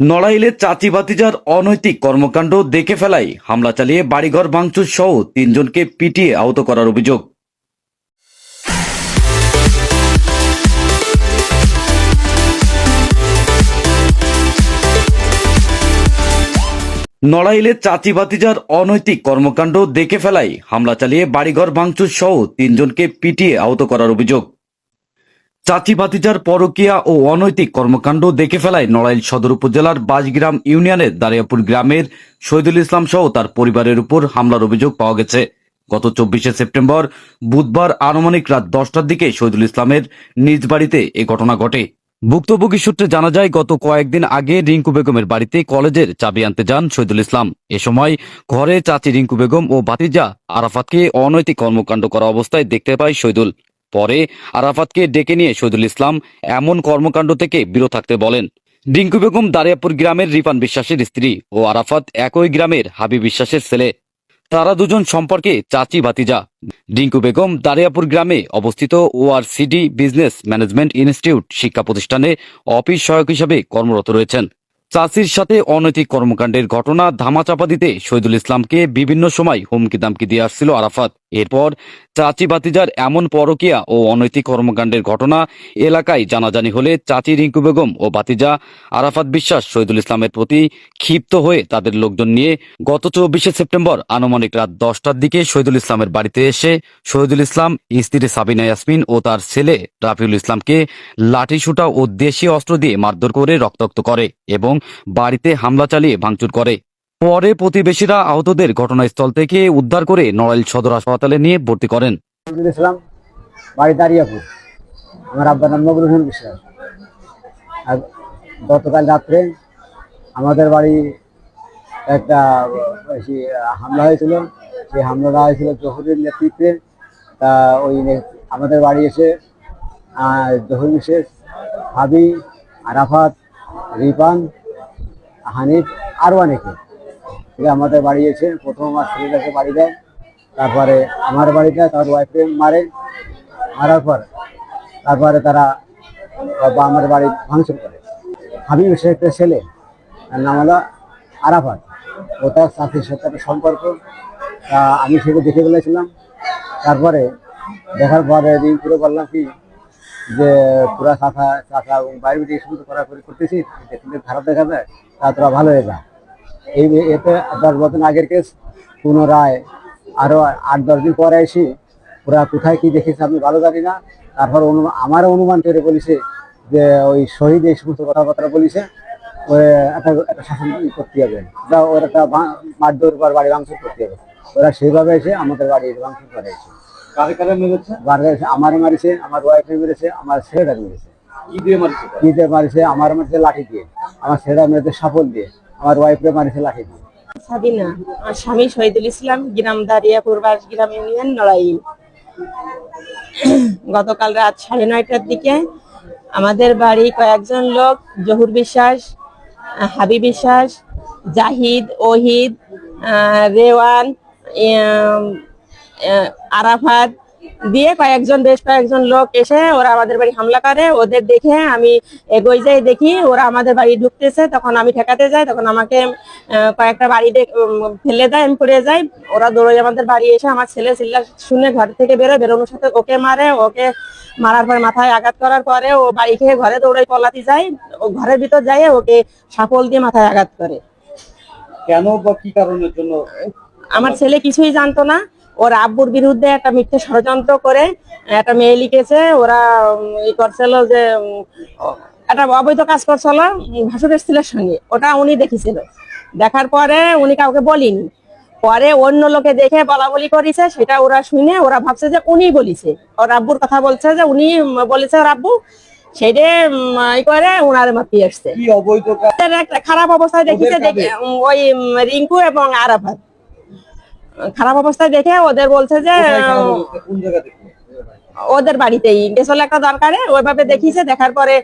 নড়াইলে চাচি ভাতিজার অনৈতিক কর্মকাণ্ড দেখে ফেলায় হামলা চালিয়ে বাড়িঘর ভাঙচুর সহ তিনজনকে পিটিয়ে আহত করার অভিযোগ। নড়াইলে চাচি ভাতিজার অনৈতিক কর্মকাণ্ড দেখে ফেলায় হামলা চালিয়ে বাড়িঘর ভাঙচুর সহ তিনজনকে পিটিয়ে আহত করার অভিযোগ। চাচি ভাতিজার পরকিয়া ও অনৈতিক কর্মকাণ্ড দেখে ফেলায় নড়াইল সদর উপজেলার বাজগ্রাম ইউনিয়নের দারিয়াপুর গ্রামের শহীদুল ইসলাম সহ তার পরিবারের উপর হামলার অভিযোগ পাওয়া গেছে। গত চব্বিশে সেপ্টেম্বর বুধবার আনুমানিক রাত দশটার দিকে শহীদুল ইসলামের নিজ বাড়িতে এ ঘটনা ঘটে। ভুক্তভোগী সূত্রে জানা যায়, গত কয়েকদিন আগে রিঙ্কু বেগমের বাড়িতে কলেজের চাবি আনতে যান শহীদুল ইসলাম। এ সময় ঘরে চাচি রিঙ্কু বেগম ও ভাতিজা আরাফাতকে অনৈতিক কর্মকাণ্ড করা অবস্থায় দেখতে পায় শহীদুল। পরে আরাফাতকে ডেকে নিয়ে শহীদুল ইসলাম এমন কর্মকাণ্ড থেকে বিরত থাকতে বলেন। ডিঙ্কু বেগম দারিয়াপুর গ্রামের রিফান বিশ্বাসের স্ত্রী ও আরাফাত একই গ্রামের হাবিব বিশ্বাসের ছেলে। তারা দুজন সম্পর্কে চাচি ভাতিজা। ডিঙ্কু বেগম দারিয়াপুর গ্রামে অবস্থিত ওআরসিডি বিজনেস ম্যানেজমেন্ট ইনস্টিটিউট শিক্ষা প্রতিষ্ঠানে অফিস সহায়ক হিসেবে কর্মরত রয়েছেন। চাচির সাথে অনৈতিক কর্মকাণ্ডের ঘটনা ধামাচাপা দিতে শহীদুল ইসলামকে বিভিন্ন সময় হুমকি দামকি দিয়ে আসছিল আরাফাত। এরপর চাচি ভাতিজার এমন পরকীয়া ও অনৈতিক কর্মকাণ্ডের ঘটনা এলাকায় জানাজানি হলে চাচি রিঙ্কু বেগম ও ভাতিজা আরাফাত বিশ্বাস শহীদুল ইসলামের প্রতি ক্ষিপ্ত হয়ে তাদের লোকজন নিয়ে গত চব্বিশে সেপ্টেম্বর আনুমানিক রাত দশটার দিকে শহীদুল ইসলামের বাড়িতে এসে শহীদুল ইসলাম, স্ত্রী সাবিনা ইয়াসমিন ও তার ছেলে রাফিউল ইসলামকে লাঠি সুটা ও দেশীয় অস্ত্র দিয়ে মারধর করে রক্তাক্ত করে এবং বাড়িতে হামলা চালিয়ে ভাঙচুর করে। পরে প্রতিবেশীরা আহতদের ঘটনাস্থল থেকে উদ্ধার করে নড়াইল সদর হাসপাতালে নিয়ে ভর্তি করেন। বাড়ি আমার আব্বার নাম বিশ্বাস আর গতকাল রাত্রে আমাদের বাড়ি একটা হামলা হয়েছিল। সেই হামলাটা হয়েছিল জহুরের নেতৃত্বে। তা ওই আমাদের বাড়ি এসে জহুর বিশেষ হাবি আরাফাত, রিপান হানিফ অনেকে। এরা আমাদের বাড়ি এসে প্রথম আমার ছেলেটাকে বাড়ি দেয় তারপরে আমার বাড়িতে তার ওয়াইফে মারে। মারার পর তারপরে তারা বা আমার বাড়ি ভাঙচুর করে। হাবিব একটা ছেলে, তার নাম হলো আরাফাত। ও তার সাথীর সাথে একটা সম্পর্ক। তা আমি সেটা দেখে ফেলেছিলাম। তারপরে দেখার পরে দিন পুরো বললাম কি যে পুরা চাষা চাষা এবং বাইরে বেরিয়ে শুধু করাকরি করতেছি দেখতে খারাপ দেখা যায়, তা তোরা ভালো হয়ে যা। এই এতে দশ বছর আগের কেস, পুনরায় আরও আট, দশ দিন পরে এসে ওরা কোথায় কি দেখেছে আমি ভালো জানি না। তারপর অনুমান আমারও অনুমান করে বলেছে যে ওই শহীদ এই সমস্ত কথাবার্তা বলেছে একটা একটা শাসন করতে হবে। বা ওর একটা মারধর বাড়ি ভাঙচুর করতে হবে। ওরা সেইভাবে এসে আমাদের বাড়ি ভাঙচুর করে এসে কারে কারে মেরেছে? বাড়ি আমার মারিছে আমার ওয়াইফে মেরেছে আমার ছেলেটা মেরেছে। কি দিয়ে মারছে কিতে মারিছে? আমার মারিছে লাঠি দিয়ে। আমার ছেলেটা মেরেছে সাপল দিয়ে। আমার ওয়াইফে মারিছে লাঠি দিয়ে। সাবিনা আমার স্বামী শহীদুল ইসলাম গ্রাম দাঁড়িয়া পূর্বাস গ্রাম ইউনিয়ন নড়াইল গতকাল রাত সাড়ে নয়টার দিকে আমাদের বাড়ি কয়েকজন লোক জহুর বিশ্বাস হাবি বিশ্বাস জাহিদ ওহিদ রেওয়ান আরাফাত দিয়ে কয়েকজন বেশ কয়েকজন লোক এসে ওরা আমাদের বাড়ি হামলা করে। ওদের দেখে আমি এগোই যাই দেখি ওরা আমাদের বাড়ি ঢুকতেছে। তখন আমি ঠেকাতে যাই তখন আমাকে কয়েকটা বাড়ি ফেলে দেয় আমি পড়ে যাই। ওরা দৌড়ে আমাদের বাড়ি এসে আমার ছেলে চিল্লা শুনে ঘর থেকে বেরোয়। বেরোনোর সাথে ওকে মারে ওকে মারার পরে মাথায় আঘাত করার পরে ও বাড়ি খেয়ে ঘরে দৌড়ে পলাতে যায়। ও ঘরের ভিতর যায় ওকে সাপল দিয়ে মাথায় আঘাত করে। কেন বা কি কারণের জন্য? আমার ছেলে কিছুই জানতো না। ওর আব্বুর বিরুদ্ধে একটা মিথ্যে ষড়যন্ত্র করে একটা মেয়ে লিখেছে ওরা ই করছিল যে একটা অবৈধ কাজ করছিল ভাসুরের ছেলের সঙ্গে। ওটা উনি দেখেছিল। দেখার পরে উনি কাউকে বলিনি। পরে অন্য লোকে দেখে বলা বলি করেছে সেটা ওরা শুনে ওরা ভাবছে যে উনি বলিছে। ওর আব্বুর কথা বলছে যে উনি বলেছে ওর আব্বু সেটা ই করে আসছে। খারাপ অবস্থায় দেখিছে দেখে ওই রিঙ্কু এবং আরাফাত। খারাপ অবস্থায় দেখে ওদের বলছে যে ওদের বাড়িতেই। গেছিল একটা দরকারে ওইভাবে দেখিছে দেখার পরে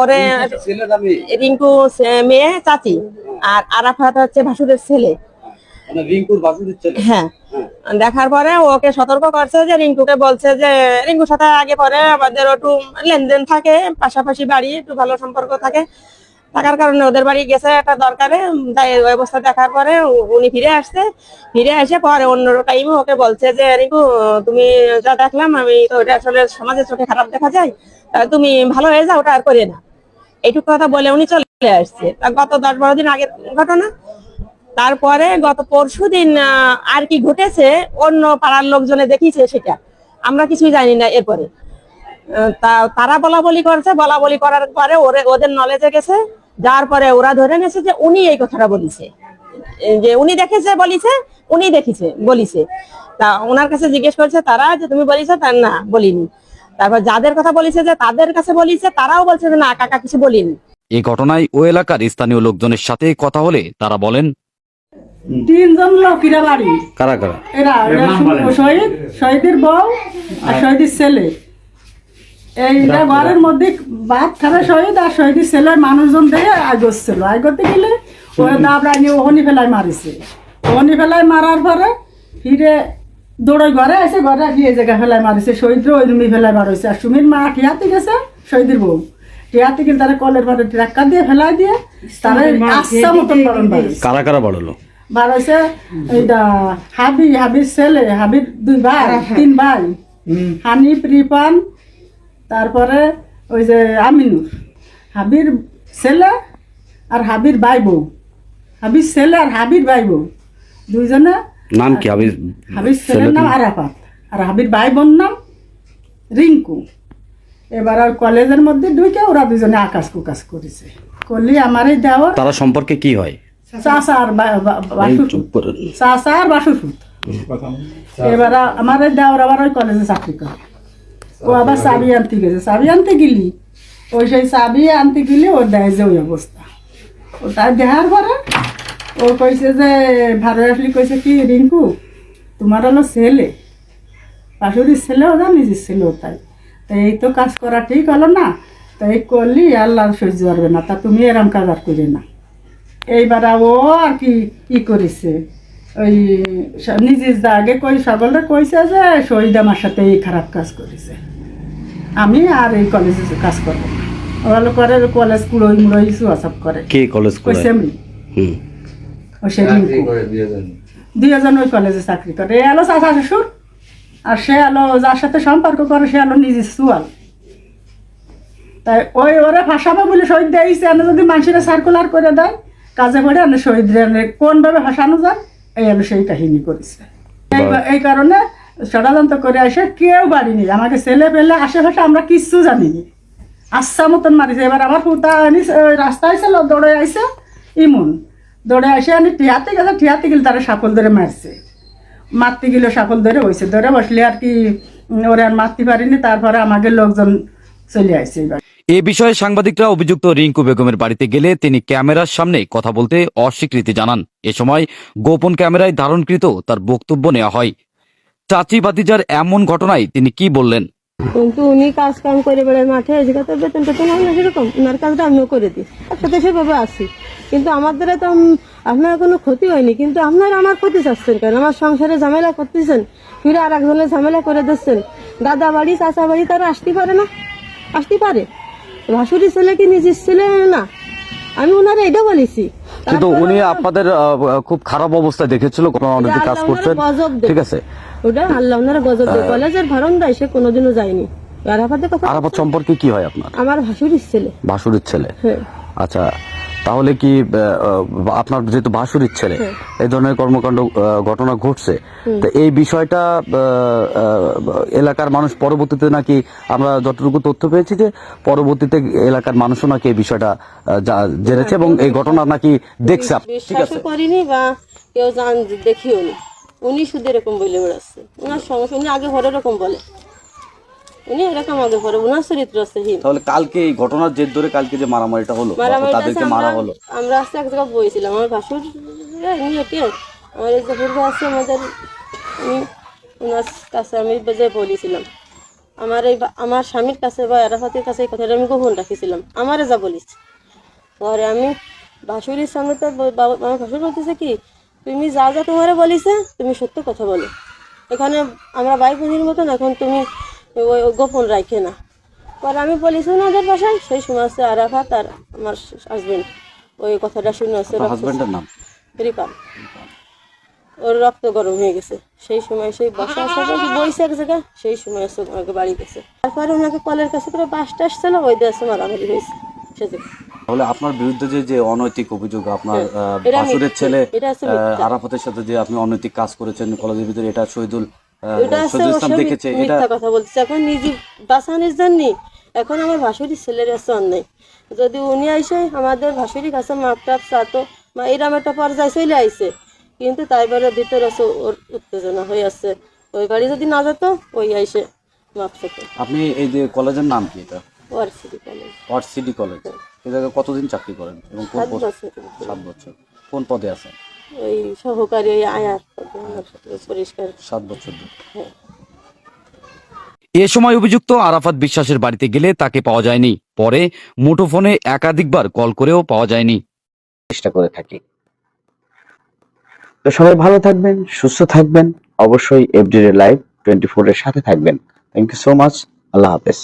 ওরে রিঙ্কু মেয়ে চাচি। আর আরাফাত হচ্ছে ভাসুরের ছেলে। মানে ছেলে? হ্যাঁ। দেখার পরে ওকে সতর্ক করছে যে রিঙ্কুকে বলছে যে রিঙ্কুর সাথে আগে পরে আমাদের একটু লেনদেন থাকে পাশাপাশি বাড়ি একটু ভালো সম্পর্ক থাকে। থাকার কারণে ওদের বাড়ি গেছে একটা দরকারে তাই অবস্থা দেখার পরে উনি ফিরে আসছে। ফিরে এসে পরে অন্য টাইমে ওকে বলছে যে রিকু তুমি যা দেখলাম, আমি তো ওটা আসলে সমাজের চোখে খারাপ দেখা যায় তুমি ভালো হয়ে যাও, ওটা আর করে না। এইটুকু কথা বলে উনি চলে আসছে। গত দশ বারো দিন আগের ঘটনা। তারপরে গত পরশু দিন আর কি ঘটেছে, অন্য পাড়ার লোকজনে দেখিয়েছে সেটা। আমরা কিছুই জানি না এরপরে। তারা বলা বলি করছে বলা বলি করার পরে ওরে ওদের নলেজে গেছে। যার পরে ওরা ধরে নিয়েছে যে উনি এই কথাটা বলিছে। যে উনি দেখেছে বলিছে উনি দেখিছে বলিছে। তা ওনার কাছে জিজ্ঞেস করছে তারা যে তুমি বলিছো তার না বলিনি। তারপর যাদের কথা বলিছে যে তাদের কাছে বলিছে তারাও বলছে যে না কাকা কিছু বলিনি। এই ঘটনায় ও এলাকার স্থানীয় লোকজনের সাথে কথা হলে তারা বলেন তিনজন লোকেরা বাড়ি। কারা কারা? এরা এরা শহীদ শহীদের বউ আর শহীদের ছেলে। এইটা ঘরের মধ্যে বাদ খাবে শহীদ আর শহীদের ছেলের মানুষজন দেখে আগছিল আগতে গেলে ওরা দাবড়া নিয়ে ওহনি ফেলায় মারিছে। ওহনি ফেলায় মারার পরে ফিরে দৌড়ে ঘরে এসে ঘরে গিয়ে জায়গা ফেলায় মারিছে। শহীদরা ওই রুমি ফেলায় মারিছে। আর সুমির মা টিয়াতে গেছে? শহীদের বউ। টিয়াতে গেলে তারা কলের পরে ট্রাক্কা দিয়ে ফেলাই দিয়ে তারা আচ্ছা মতন কারা কারা বাড়লো? বার হয়েছে এইটা হাবি হাবির ছেলে হাবির দুই ভাই তিন ভাই। হানিফ রিপান তারপরে ওই যে আমিনুর হাবির ছেলে আর হাবির ভাই বউ। হাবির ছেলে আর হাবির ভাই বউ। দুইজনে নাম কি? আমি হাবির ছেলের নাম আরাফাত আর হাবির ভাই বোন নাম রিঙ্কু। এবার আর কলেজের মধ্যে ঢুকে ওরা দুজনে আকাশ কুকাশ করেছে। করলি আমার এই দেওয়ার তারা সম্পর্কে কি হয়? চাষা আর চাষা আর বাসুর এবার আমার এই দেওয়ার আবার ওই কলেজে চাকরি করে। ও আবার চাবি আনতে গেছে। চাবি আনতে গেলি? ওই সেই চাবি আনতে গেলে ওর দেয় যে ওই অবস্থা। ও তার দেখার পরে ও কইছে যে ভারত আসলি কইছে কি রিঙ্কু তোমার হলো ছেলে। শাশুড়ির ছেলেও না নিজের ছেলেও তাই। তো এই তো কাজ করা ঠিক হলো না। তো এই করলি আল্লাহ সহ্য পারবে না। তা তুমি এরম কাজ আর করে না। এইবার ও আর কি ই করেছে? ওই নিজের আগে কই সকলটা কইছে যে শহীদ আমার সাথে এই খারাপ কাজ করেছে। আমি আর এই কলেজে কাজ করব না। করে কলেজ কুড়োই মুড়োই সব করে। কে কলেজ কইছে আমি ও দুইজন ওই কলেজে চাকরি করে। এ আলো চাচা শ্বশুর। আর সে আলো যার সাথে সম্পর্ক করে সে আলো নিজের সুয়াল। তাই ওই ওরা ফাঁসাবে বলে শহীদ দিয়েছে। যদি মানুষের সার্কুলার করে দেয় কাজে করে এনে শহীদ কোনভাবে ফাঁসানো যায়? এই আলো সেই কাহিনী করেছে। এই- কারণে ষড়যন্ত্র করে আসে কেউ বাড়ি নেই আমাকে ছেলে পেলে আশেপাশে আমরা কিচ্ছু জানিনি। আচ্ছা মতন মারিছে। এবার আমার পুতা আনি রাস্তায় ছিল দৌড়ে আইসে ইমন। দৌড়ে আসে আনি টিয়াতে গেছে টিয়াতে গেলে তারা সাকল ধরে মারছে। মারতে গেলে সাকল ধরে বসে ধরে বসলে আর কি ওরা আর মারতে পারিনি তারপরে আমাকে লোকজন চলে আসছে এবার। এ বিষয়ে সাংবাদিকরা অভিযুক্ত রিঙ্কু বেগমের বাড়িতে গেলে তিনি ক্যামেরার সামনে কথা বলতে অস্বীকৃতি জানান। এ সময় গোপন ক্যামেরায় ধারণকৃত তার বক্তব্য নেওয়া হয়। চাচি ভাতিজার এমন ঘটনায় তিনি কি বললেন? কিন্তু উনি কাজ কাম করে বেড়ায় মাঠে এদিকে তো বেতন টেতন হয় না, সেরকম। ওনার কাজটা আমিও করে দিই। একসাথে সেভাবে আসি। কিন্তু আমার দ্বারা তো আপনার কোনো ক্ষতি হয়নি। কিন্তু আপনার আমার ক্ষতি চাচ্ছেন কেন? আমার সংসারে ঝামেলা করতেছেন। ফিরে আর একজনের ঝামেলা করে দিচ্ছেন। দাদা বাড়ি, চাচা বাড়ি, তারা আসতে পারে না? আসতে পারে। ভাসুরি ছেলে কি নিজের ছেলে না। আমি ওনারা এটা বলেছি। কিন্তু উনি আপনাদের খুব খারাপ অবস্থায় দেখেছিল কোনো অনৈতিক কাজ করতেন। ঠিক আছে। ওটা আল্লাহ ওনারা গজব দেয় কলেজের ভারণ এসে কোনোদিনও যায়নি। আরাফাত সম্পর্কে কি হয় আপনার? আমার ভাসুরির ছেলে। ভাসুরের ছেলে। হ্যাঁ। আচ্ছা তাহলে কি আপনার যেহেতু ভাসুরির ছেলে এই ধরনের কর্মকাণ্ড ঘটনা ঘটছে তো এই বিষয়টা এলাকার মানুষ পরবর্তীতে নাকি আমরা যতটুকু তথ্য পেয়েছি যে পরবর্তীতে এলাকার মানুষও নাকি এই বিষয়টা জেনেছে এবং এই ঘটনা নাকি দেখছে ঠিক আছে। করিনি বা কেউ জান দেখিও উনি শুধু এরকম বলে বেড়াচ্ছে। ওনার সমস্যা উনি আগে ঘরে এরকম বলে। উনি এরকম আগে চরিত্র আছে তাহলে কালকে এই ঘটনার জের ধরে কালকে যে মারামারিটা হলো তাদেরকে মারা হলো? আমরা এক জায়গায় বইছিলাম আমার ভাসুর নিয়ে আমার এই যে পূর্ব আছে আমাদের ওনার কাছে আমি যে বলেছিলাম। আমার এই আমার স্বামীর কাছে বা এরাফাতের কাছে এই কথাটা আমি গোপন রাখেছিলাম। আমারে যা বলিস। পরে আমি ভাসুরির সামনে তো আমার ভাসুর বলতেছে কি তুমি যা যা তোমারে বলিছে তুমি সত্য কথা বলো। এখানে আমরা ভাই বোনের মতন এখন তুমি ওই গোপন রাখে না। পরে আমি বলেছি ওনাদের বাসায় সেই সময় আছে আরাফাত আর আমার হাজবেন্ড ওই কথাটা শুনে আছে হাজবেন্ডের নাম? ওর রক্ত গরম হয়ে গেছে। সেই সময় সেই বসা সবাই বইছে এক জায়গায় সেই সময় এসে ওনাকে বাড়ি গেছে। তারপরে ওনাকে কলের কাছে করে বাসটা আসছিল ওই দেশে মারামারি হয়েছে। সেদিন তাহলে আপনার বিরুদ্ধে যে যে অনৈতিক অভিযোগ আপনার হ্যাঁ, মিথ্যে। ছেলে। আরাফাতের সাথে যে আপনি অনৈতিক কাজ করেছেন কলেজের ভিতরে এটা শহীদুল এটা আছে শহীদুল দেখেছে এটা কথা বলছে এখন নিজে বাঁচানোর জন্য এখন আমার ভাসুরি ছেলের আছে অন্যায় যদি উনি আইসে আমাদের ভাসুরি কাছে চাতো এরম একটা পর্যায়ে চলে আইছে। কিন্তু ভিতরে আছে ওর উত্তেজনা হয়ে আছে। ওই বাড়ি যদি না যেত ওই আইসে মাপ চাতো আপনি এই যে কলেজের নাম কি এটা? কলেজ। কলেজ। এই জায়গায় কতদিন চাকরি করেন এবং কোন সাত বছর। কোন পদে আছেন? ওই সহকারী ওই আয়ার পরিষ্কার। সাত বছর ধরে। এ সময় অভিযুক্ত আরাফাত বিশ্বাসের বাড়িতে গেলে তাকে পাওয়া যায়নি। পরে মুঠোফোনে একাধিকবার কল করেও পাওয়া যায়নি। চেষ্টা করে থাকি। তো সবাই ভালো থাকবেন সুস্থ থাকবেন। অবশ্যই এফডি লাইভ টোয়েন্টি ফোর এর সাথে থাকবেন। থ্যাংক ইউ সো মাচ আল্লাহ হাফেজ।